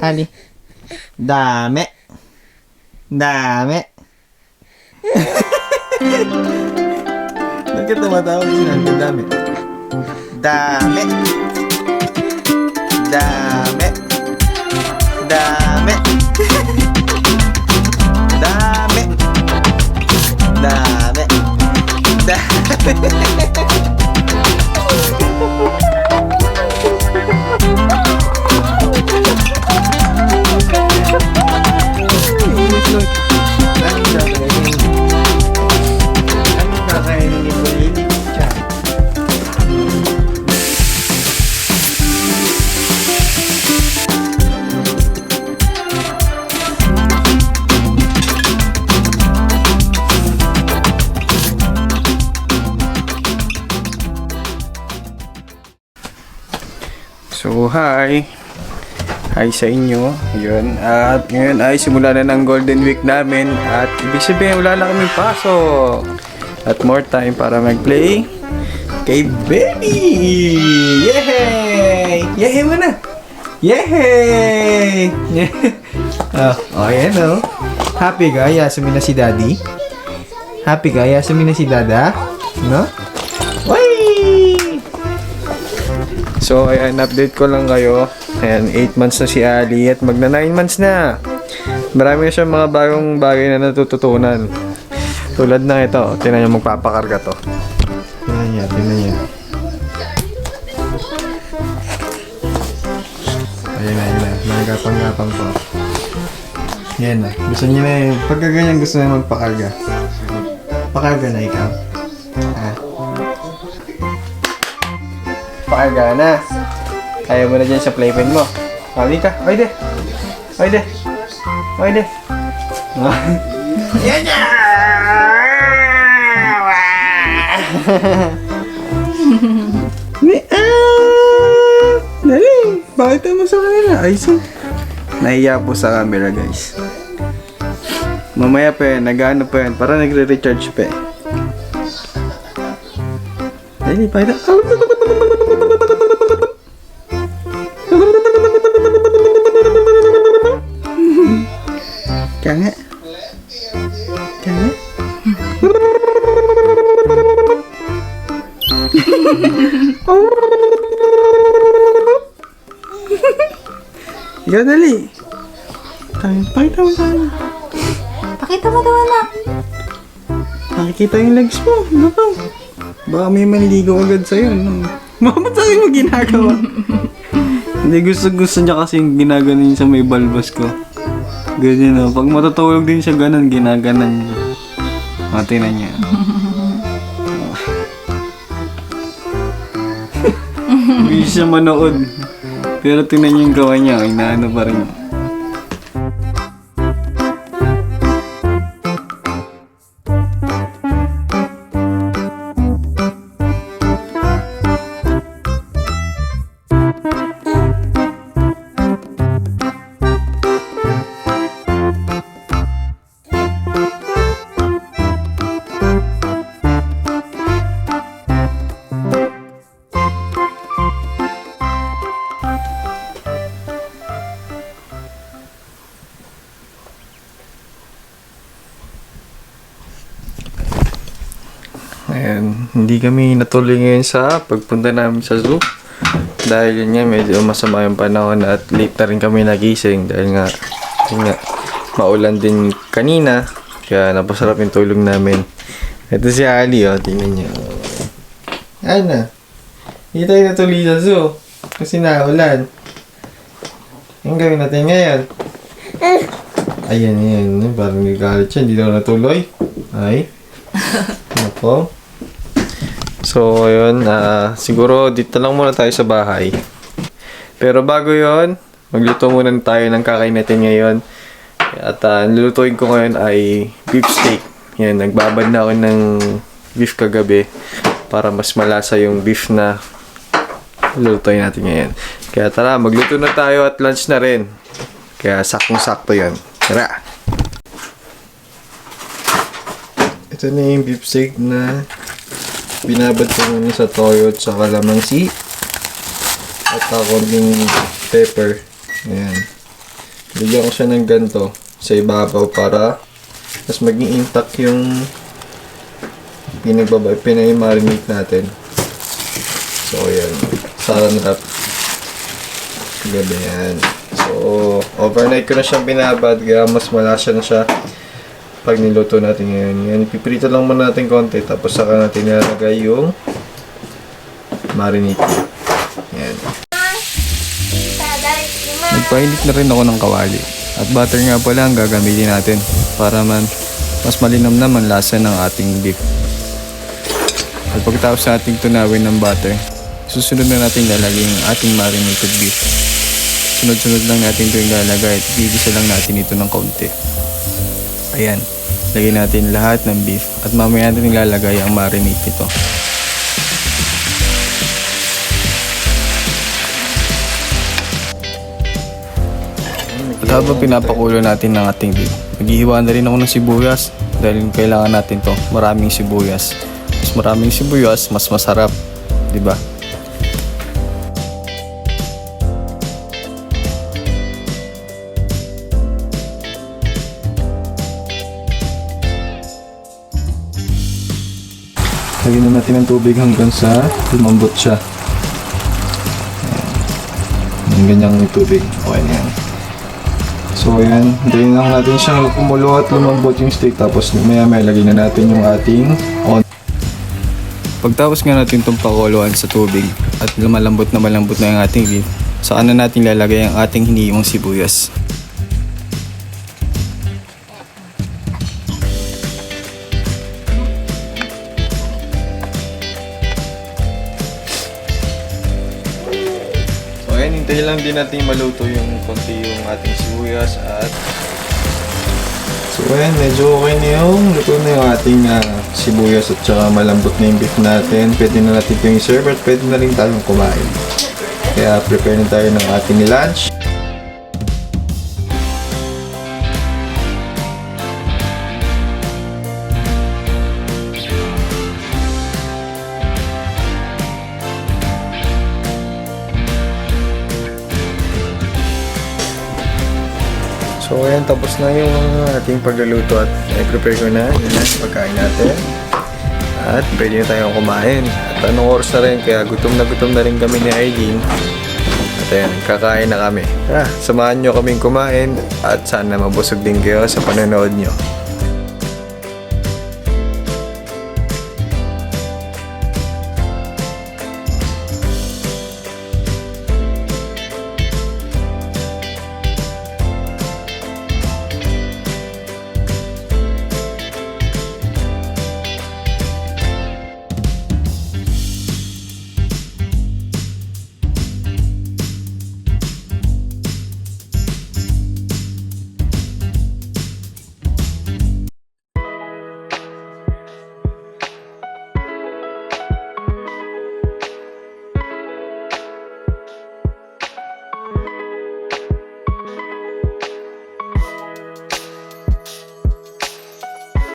Ali. Dame. Dame. Bakit tumatawa si Nanto? Dame. Dame. Dame. Dame. Dame. Dame. Dame. So, hi! Hi sa inyo. Yun. At ngayon ay simula na ng Golden Week namin. At ibig sabihin, wala na kaming pasok. At more time para mag-play kay Baby! Yay! Yay mo na! Yay! oh, oh, yan oh. Happy ka? Yasamin na si Daddy? Happy ka? Yasamin na si Dada? No? Wai! So, ayan, update ko lang kayo. Ayan, 8 months na si Ali at magna 9 months na. Marami na siyang mga bagong bagay na natututunan. Tulad na ito, tinan niyo magpapakarga to. Tinan niya, tinan niya. Ayan na, ayan na. Nagapang-gapang po. Yan na. Gusto niya na yun. Pagka ganyan gusto niya magpakarga. Pakarga na ikaw. Ah. Pakarga na. Kaya mo na dyan sa playpen mo. Kali ka. Oy de. Oy de. Oy de. Yan na! Ah! Dali! Bakit mo sa kanila? Ay. Nahiya po sa camera, guys. Mamaya pa yan, nag-ano pa yan, para nagre-recharge pa eh. Dali, pakita. Kaya nga. Kaya nga. Ikaw dali. Tayo, pakita mo tayo. Pakita mo daw anak. Nakikita yung legs mo. Nako. Baka may manligo agad sa'yo. No? Bakit sa'yo mo ginagawa? Hindi gusto gusto niya kasi yung ginaganon niya sa may balbas ko. Ganyan o. Pag matutulog din siya ganun, ginaganan niya. Mati na niya. Hindi siya manood. Pero tingnan niyo yung gawa niya. Inaano pa rin. Ayan, hindi kami natuloy ngayon sa pagpunta namin sa zoo. Dahil yun nga, medyo masama yung panahon at late na rin kami nagising. Dahil nga, yun nga, maulan din kanina. Kaya napasarap yung tulog namin. Ito si Ali, oh, tingnan niyo. Ana, hindi tayo natuloy sa zoo. Kasi naulan. Ang gawin natin ngayon? Ayan, ayan. Parang nagalit siya. Hindi daw natuloy. Ay. Ako. So, ayun. ah siguro dito lang muna tayo sa bahay. Pero bago yon magluto muna tayo ng kakain natin ngayon. At uh, nilulutuin ko ngayon ay beef steak. Yan, nagbabad na ako ng beef kagabi para mas malasa yung beef na lulutuin natin ngayon. Kaya tara, magluto na tayo at lunch na rin. Kaya saktong-sakto yan. Tara! Ito na yung beef steak na binabad ko muna sa toyo at sa kalamansi. At konting pepper. Ayan. bigyan ko siya ng ganito sa ibabaw para mas maging intact yung pinagbaba, pinay-marinate natin. So, ayan. Saran wrap. Gabi yan. So, overnight ko na siyang binabad kaya mas malasa na siya pag niluto natin ngayon. Yan, ipiprito lang muna natin konti tapos saka natin nilalagay yung marinate. Yan. Nagpainit na rin ako ng kawali. At butter nga pala ang gagamitin natin para man mas malinam naman lasa ng ating beef. At pagkatapos nating tunawin ng butter, susunod na natin lalagay yung ating marinated beef. Sunod-sunod lang natin ito yung lalagay at gigisa lang natin ito ng kaunti. Ayan, lagay natin lahat ng beef at mamaya natin ilalagay ang marinade nito. At habang pinapakulo natin ng ating beef, maghihiwa na rin ako ng sibuyas dahil kailangan natin to maraming sibuyas. Mas maraming sibuyas, mas masarap. ba? Lagyan na natin ng tubig hanggang sa lumambot siya. Ayan. Yung ganyang tubig. Okay na yan. So ayan, hintayin lang natin siyang kumulo at lumambot yung steak tapos maya maya lagyan na natin yung ating on. Pagtapos nga natin itong pakuluan sa tubig at lumalambot na malambot na yung ating beef, saka na natin lalagay ang ating hiniiwang sibuyas. Lang din natin maluto yung konti yung ating sibuyas at So ayan, medyo okay na yung luto na yung ating ah, sibuyas at saka malambot na yung beef natin. Pwede na natin yung serve at pwede na rin tayong kumain. Kaya prepare na tayo ng ating lunch. So ayan, tapos na yung ating pagluluto at i-prepare ko na yun na pagkain natin. At pwede na tayong kumain. At anong oras na rin, kaya gutom na gutom na rin kami ni Aileen. At ayan, kakain na kami. Ah, samahan nyo kaming kumain at sana mabusog din kayo sa panonood nyo.